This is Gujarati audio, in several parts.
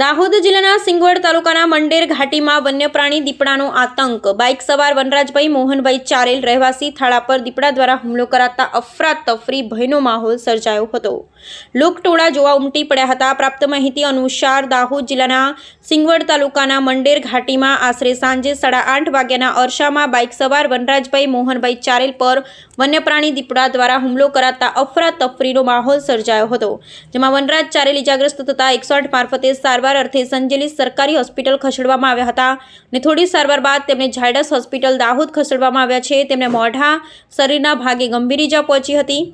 દાહોદ જિલ્લાના સિંગવડ તાલુકાના મંડેર ઘાટીમાં વન્યપ્રાણી દીપડાનો આતંક. બાઇક સવાર વનરાજભાઈ મોહનભાઈ ચારેલ રહેવાસી થાળા પર દીપડા દ્વારા હુમલો કરાતા અફરાતફરી ભયનો માહોલ સર્જાયો હતો. લોકટોળા જોવા ઉમટી પડ્યા હતા. પ્રાપ્ત માહિતી અનુસાર દાહોદ જિલ્લાના સિંગવડ તાલુકાના મંડેર ઘાટીમાં આશરે સાંજે સાડા આઠ વાગ્યાના અરસામાં બાઇક સવાર વનરાજભાઈ મોહનભાઈ ચારેલ પર વન્યપ્રાણી દીપડા દ્વારા હુમલો કરાતા અફરાતફરીનો માહોલ સર્જાયો હતો, જેમાં વનરાજ ચારેલ ઇજાગ્રસ્ત થતા એકસો આઠ મારફતે સારવાર અર્થે સંજેલી સરકારી હોસ્પિટલ ખસેડવામાં આવ્યા હતા અને થોડી સારવાર બાદ તેમને ઝાયડસ હોસ્પિટલ દાહોદ ખસેડવામાં આવ્યા છે. તેમને મોઢા, શરીરના ભાગે ગંભીર ઇજા પહોંચી હતી.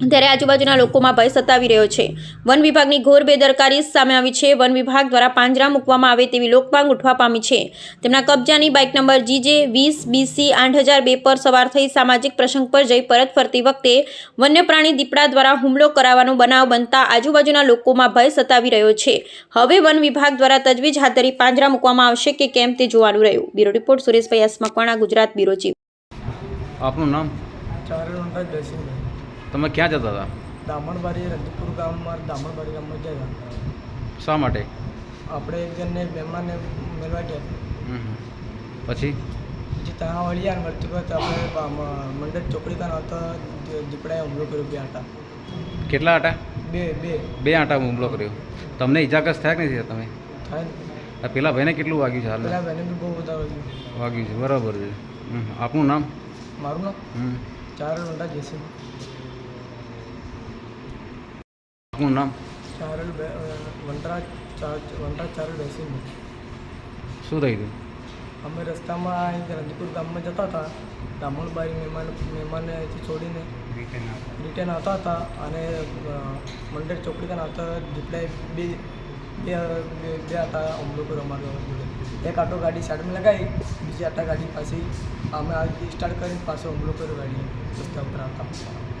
ત્યારે આજુબાજુના લોકોમાં ભય સતાવી રહ્યો છે. વન વિભાગની ઘોર બેદરકારી સામે આવી છે. વન વિભાગ દ્વારા પાંજરા મૂકવામાં આવે તેવી લોકમાંગ ઉઠવા પામી છે. તેમના કબજાની બાઇક નંબર જીજે વીસ બીસી આઠ હજાર બે પર સવાર થઈ સામાજિક પ્રસંગ પર જઈ પરત ફરતી વખતે વન્યપ્રાણી દીપડા દ્વારા હુમલો કરાવવાનો બનાવ બનતા આજુબાજુના લોકોમાં ભય સતાવી રહ્યો છે. હવે વન વિભાગ દ્વારા તજવીજ હાથ ધરી પાંજરા મૂકવામાં આવશે કે કેમ તે જોવાનું રહ્યું. બ્યુરો રિપોર્ટ સુરેશભાઈ અસ્મકવાણા ગુજરાત બ્યુરો ચીફ. આપનું નામ? તમે ક્યાં જતા હતા? દામણબારી રજપુર ગામમાં દામણબારી ગામમાં ગયા શા માટે? આપણે એક જણને મહેમાનને મેળવા ગયા. પછી? પછી ત્યાં વળ્યા ને વળતી વખત આપણે મંડળ ચોકડી ત્યાં હતો દીપડાએ હુમલો કર્યો બે આટા. કેટલા આટા? બે બે. બે આટા હુમલો કર્યો. તમને ઇજાગ્રસ્ત થયા કે નથી થયા તમે? થાય પેલા ભાઈને કેટલું વાગ્યું છે હાલ પેલા ભાઈને બી બહુ બધા વાગ્યું. વાગ્યું છે બરાબર છે. આપનું નામ? મારું નામ? ચાર નોંધા જયસિંહ આપનું નામ ચારલ વનરાજ ચાર વનરાજ ચારલ બેસીને શું થઈ ગયું અમે રસ્તામાં અહીં રંજપુર ગામમાં જતા હતા દામણબારી મહેમાન મહેમાનને અહીંથી છોડીને રિટર્ન આવતા હતા અને મંડળ ચોકડી કાન આવતા દીપડાએ બે બે બે હુમલો કર્યો અમારો જોડે એક આટો ગાડી સાઈડમાં લગાવી બીજી આટા ગાડી પાછી અમે આ સ્ટાર્ટ કરીને પાછો હુમલો કર્યો ગાડી રસ્તા ઉપર આવતા